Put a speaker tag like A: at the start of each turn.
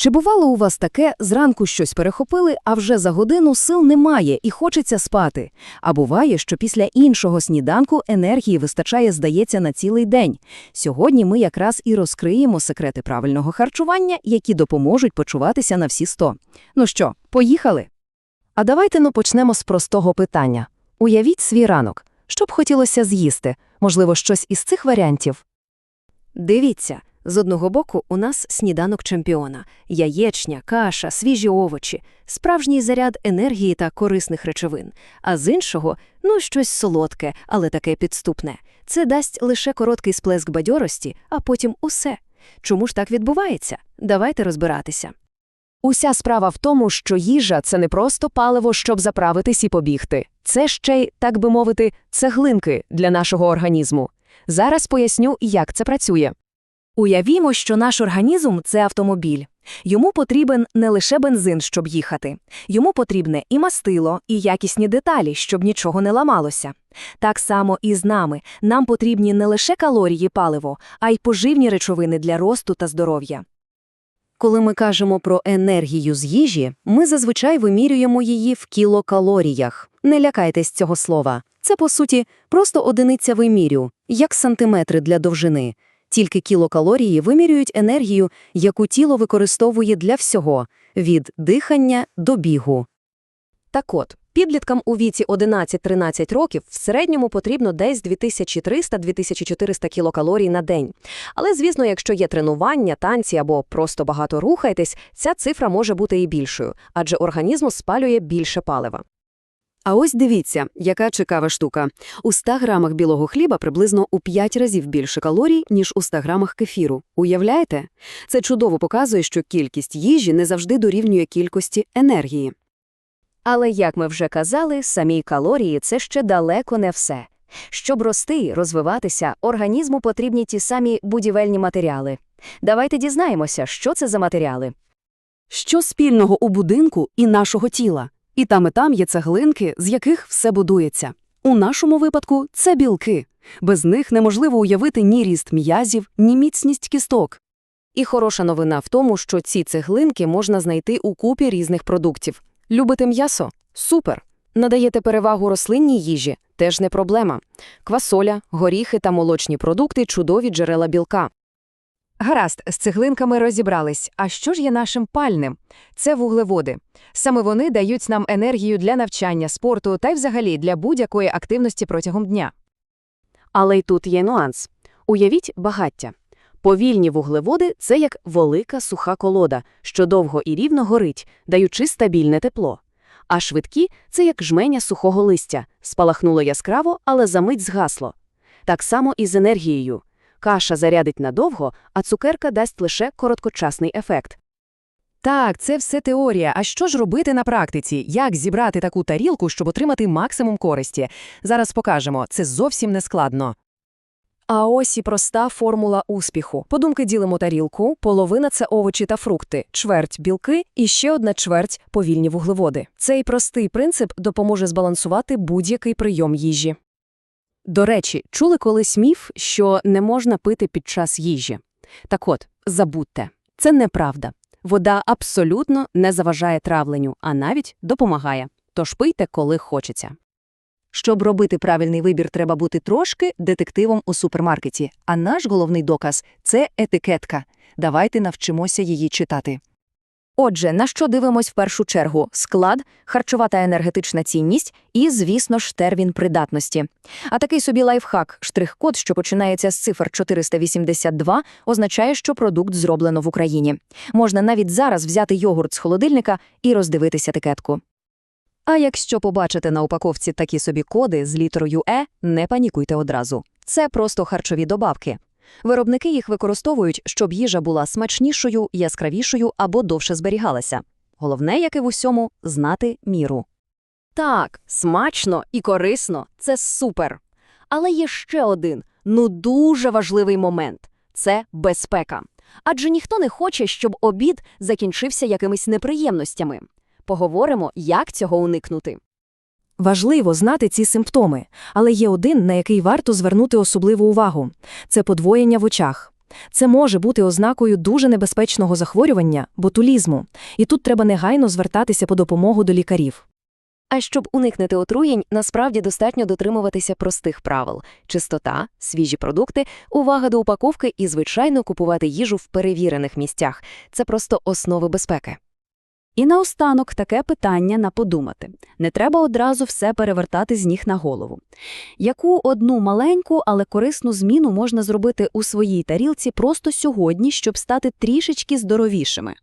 A: Чи бувало у вас таке, зранку щось перехопили, а вже за годину сил немає і хочеться спати? А буває, що після іншого сніданку енергії вистачає, здається, на цілий день. Сьогодні ми якраз і розкриємо секрети правильного харчування, які допоможуть почуватися на всі сто. Ну що, поїхали?
B: А давайте ну почнемо з простого питання. Уявіть свій ранок. Що б хотілося з'їсти? Можливо, щось із цих варіантів?
C: Дивіться, з одного боку у нас сніданок чемпіона, яєчня, каша, свіжі овочі, справжній заряд енергії та корисних речовин, а з іншого – ну щось солодке, але таке підступне. Це дасть лише короткий сплеск бадьорості, а потім усе. Чому ж так відбувається? Давайте розбиратися.
B: Уся справа в тому, що їжа це не просто паливо, щоб заправитись і побігти. Це ще й, так би мовити, цеглинки для нашого організму. Зараз поясню, як це працює.
C: Уявімо, що наш організм – це автомобіль. Йому потрібен не лише бензин, щоб їхати. Йому потрібне і мастило, і якісні деталі, щоб нічого не ламалося. Так само і з нами. Нам потрібні не лише калорії паливо, а й поживні речовини для росту та здоров'я. Коли ми кажемо про енергію з їжі, ми зазвичай вимірюємо її в кілокалоріях. Не лякайтесь цього слова. Це, по суті, просто одиниця вимірю, як сантиметри для довжини. Тільки кілокалорії вимірюють енергію, яку тіло використовує для всього – від дихання до бігу. Так от, підліткам у віці 11-13 років в середньому потрібно десь 2300-2400 кілокалорій на день. Але, звісно, якщо є тренування, танці або просто багато рухаєтесь, ця цифра може бути і більшою, адже організм спалює більше палива. А ось дивіться, яка цікава штука. У 100 грамах білого хліба приблизно у 5 разів більше калорій, ніж у 100 грамах кефіру. Уявляєте? Це чудово показує, що кількість їжі не завжди дорівнює кількості енергії. Але, як ми вже казали, самі калорії – це ще далеко не все. Щоб рости розвиватися, організму потрібні ті самі будівельні матеріали. Давайте дізнаємося, що це за матеріали.
D: Що спільного у будинку і нашого тіла? І там і там є цеглинки, з яких все будується. У нашому випадку це білки. Без них неможливо уявити ні ріст м'язів, ні міцність кісток.
C: І хороша новина в тому, що ці цеглинки можна знайти у купі різних продуктів. Любите м'ясо? Супер! Надаєте перевагу рослинній їжі? Теж не проблема. Квасоля, горіхи та молочні продукти – чудові джерела білка.
A: Гаразд, з цеглинками розібрались. А що ж є нашим пальним? Це вуглеводи. Саме вони дають нам енергію для навчання, спорту та й взагалі для будь-якої активності протягом дня.
D: Але й тут є нюанс. Уявіть багаття. Повільні вуглеводи – це як велика суха колода, що довго і рівно горить, даючи стабільне тепло. А швидкі – це як жменя сухого листя, спалахнуло яскраво, але за мить згасло. Так само і з енергією. Каша зарядить надовго, а цукерка дасть лише короткочасний ефект.
A: Так, це все теорія. А що ж робити на практиці? Як зібрати таку тарілку, щоб отримати максимум користі? Зараз покажемо. Це зовсім не складно. А ось і проста формула успіху. Подумки ділимо тарілку, половина – це овочі та фрукти, чверть – білки і ще одна чверть – повільні вуглеводи. Цей простий принцип допоможе збалансувати будь-який прийом їжі.
D: До речі, чули колись міф, що не можна пити під час їжі. Так от, забудьте, це неправда. Вода абсолютно не заважає травленню, а навіть допомагає. Тож пийте, коли хочеться.
C: Щоб робити правильний вибір, треба бути трошки детективом у супермаркеті. А наш головний доказ – це етикетка. Давайте навчимося її читати. Отже, на що дивимось в першу чергу? Склад, харчова та енергетична цінність і, звісно ж, термін придатності. А такий собі лайфхак, штрих-код, що починається з цифр 482, означає, що продукт зроблено в Україні. Можна навіть зараз взяти йогурт з холодильника і роздивитись етикетку. А якщо побачите на упаковці такі собі коди з літерою Е, не панікуйте одразу. Це просто харчові добавки. Виробники їх використовують, щоб їжа була смачнішою, яскравішою або довше зберігалася. Головне, як і в усьому, знати міру. Так, смачно і корисно це супер. Але є ще один, ну дуже важливий момент це безпека. Адже ніхто не хоче, щоб обід закінчився якимись неприємностями. Поговоримо, як цього уникнути.
A: Важливо знати ці симптоми, але є один, на який варто звернути особливу увагу – це подвоєння в очах.
C: Це може бути ознакою дуже небезпечного захворювання – ботулізму. І тут треба негайно звертатися по допомогу до лікарів.
B: А щоб уникнути отруєнь, насправді достатньо дотримуватися простих правил – чистота, свіжі продукти, увага до упаковки і, звичайно, купувати їжу в перевірених місцях. Це просто основи безпеки.
E: І наостанок таке питання на подумати. Не треба одразу все перевертати з ніг на голову. Яку одну маленьку, але корисну зміну можна зробити у своїй тарілці просто сьогодні, щоб стати трішечки здоровішими?